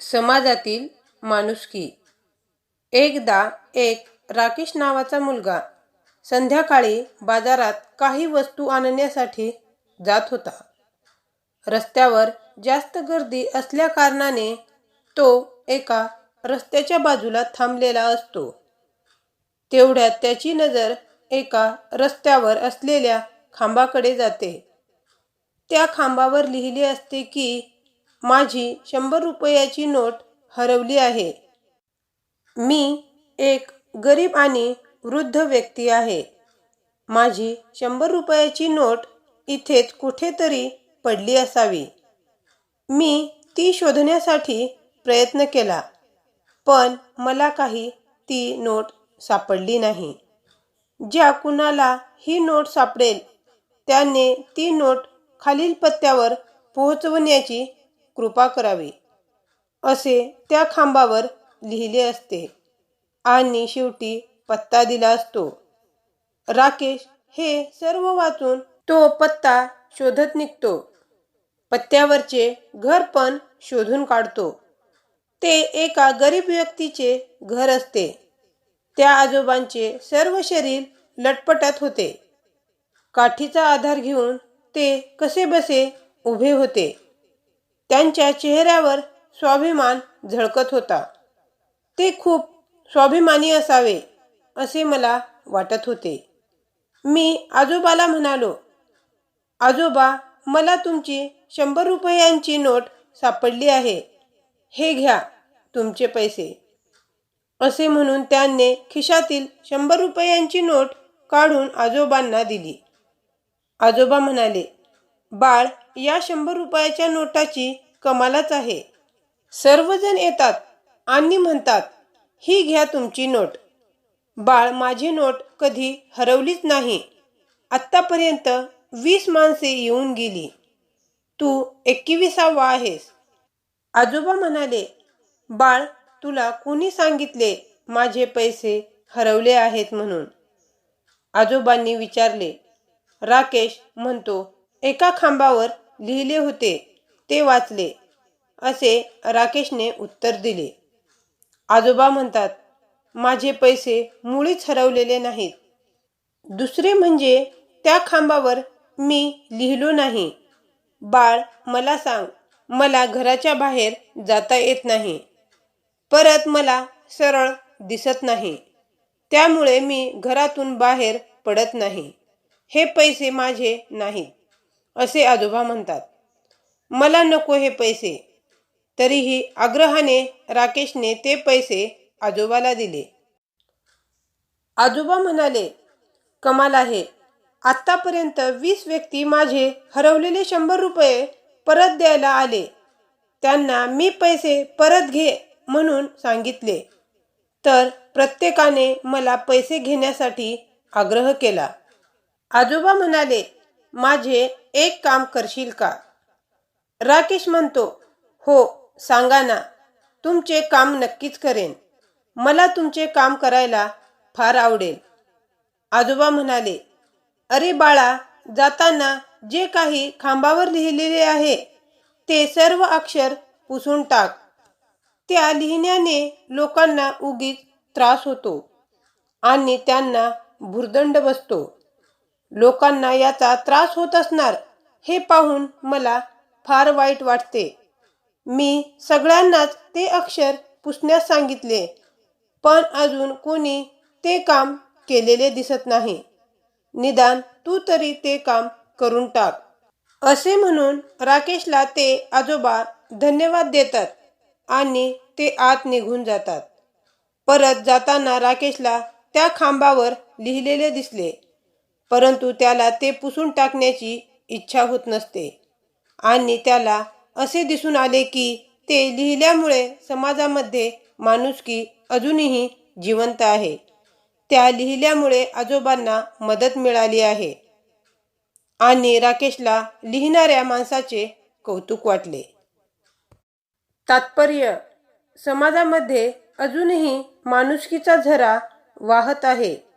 समाजातील माणुसकी एकदा एक राकेश नावाचा मुलगा संध्याकाळी बाजारात काही वस्तू आणण्यासाठी जात होता. रस्त्यावर जास्त गर्दी असल्याकारणाने तो एका रस्त्याच्या बाजूला थांबलेला असतो. तेवढ्यात त्याची नजर एका रस्त्यावर असलेल्या खांबाकडे जाते. त्या खांबावर लिहिले असते की माझी शंभर रुपयाची नोट हरवली आहे. मी एक गरीब आणि वृद्ध व्यक्ती आहे. माझी शंभर रुपयाची नोट इथेच कुठेतरी पडली असावी. मी ती शोधण्यासाठी प्रयत्न केला पण मला काही ती नोट सापडली नाही. ज्या कुणाला ही नोट सापडेल त्याने ती नोट खालील पत्त्यावर पोहोचवण्याची कृपा करावी. असे त्या खांबावर लिहिले असते. आणि शेवटी पत्ता दिला असतो. राकेश हे सर्व वाचून तो पत्ता शोधत निघतो. पत्त्यावरचे घर पण शोधून काढतो. ते एका गरीब व्यक्तीचे घर असते. त्या आजोबांचे सर्व शरीर लटपटत होते. काठीचा आधार घेऊन ते कसे बसे उभे होते. त्यांच्या चेहऱ्यावर स्वाभिमान झळकत होता. ते खूप स्वाभिमानी असावे असे मला वाटत होते. मी आजोबाला म्हणालो आजोबा मला तुमची शंभर रुपयांची नोट सापडली आहे. हे घ्या तुमचे पैसे. असे म्हणून त्याने खिशातील शंभर रुपयांची नोट काढून आजोबांना दिली. आजोबा म्हणाले बाळ या शंभर रुपयाच्या नोटाची कमालच आहे. सर्वजण येतात आणि म्हणतात ही घ्या तुमची नोट. बाळ माझी नोट कधी हरवलीच नाही. आत्तापर्यंत वीस माणसे येऊन गेली. तू एकविसावा आहेस. आजोबा म्हणाले बाळ तुला कोणी सांगितले माझे पैसे हरवले आहेत म्हणून? आजोबांनी विचारले राकेश म्हणतो एका खांबावर लिहिले होते. ते वाचले. असे राकेशने उत्तर दिले. आजोबा म्हणतात माझे पैसे मुळीच हरवलेले नाहीत. दुसरे म्हणजे त्या खांबावर मी लिहिलो नाही. बाळ मला सांग मला घराच्या बाहेर जाता येत नाही. परत मला सरळ दिसत नाही. त्यामुळे मी घरातून बाहेर पडत नाही. हे पैसे माझे नाही असे आजोबा म्हणतात. मला नको हे पैसे. तरीही आग्रहाने राकेशने ते पैसे आजोबाला दिले. आजोबा म्हणाले कमाल आहे. आत्तापर्यंत वीस व्यक्ती माझे हरवलेले शंभर रुपये परत द्यायला आले. त्यांना मी पैसे परत घे म्हणून सांगितले. तर प्रत्येकाने मला पैसे घेण्यासाठी आग्रह केला. आजोबा म्हणाले माझे एक काम करशील का? राकेश म्हणतो हो सांगा ना तुमचे काम नक्कीच करेन. मला तुमचे काम करायला फार आवडेल. आजोबा म्हणाले अरे बाळा जाताना जे काही खांबावर लिहिलेले आहे ते सर्व अक्षर पुसून टाक. त्या लिहिण्याने लोकांना उगीच त्रास होतो आणि त्यांना भुर्दंड बसतो. लोकांना याचा त्रास होत असणार हे पाहून मला फार वाईट वाटते. मी सगळ्यांनाच ते अक्षर पुसण्यास सांगितले पण अजून कोणी ते काम केलेले दिसत नाही. निदान तू तरी ते काम करून टाक. असे म्हणून राकेशला ते आजोबा धन्यवाद देतात आणि ते आत निघून जातात. परत जाताना राकेशला त्या खांबावर लिहिलेले दिसले परंतु त्याला ते पुसून टाकण्याची इच्छा होत नसते. आणि त्याला असे दिसून आले की ते लिहिल्यामुळे समाजामध्ये माणुसकी अजूनही जिवंत आहे. त्या लिहिल्यामुळे आजोबांना मदत मिळाली आहे. आणि राकेशला लिहिणाऱ्या माणसाचे कौतुक वाटले. तात्पर्य समाजामध्ये अजूनही माणुसकीचा झरा वाहत आहे.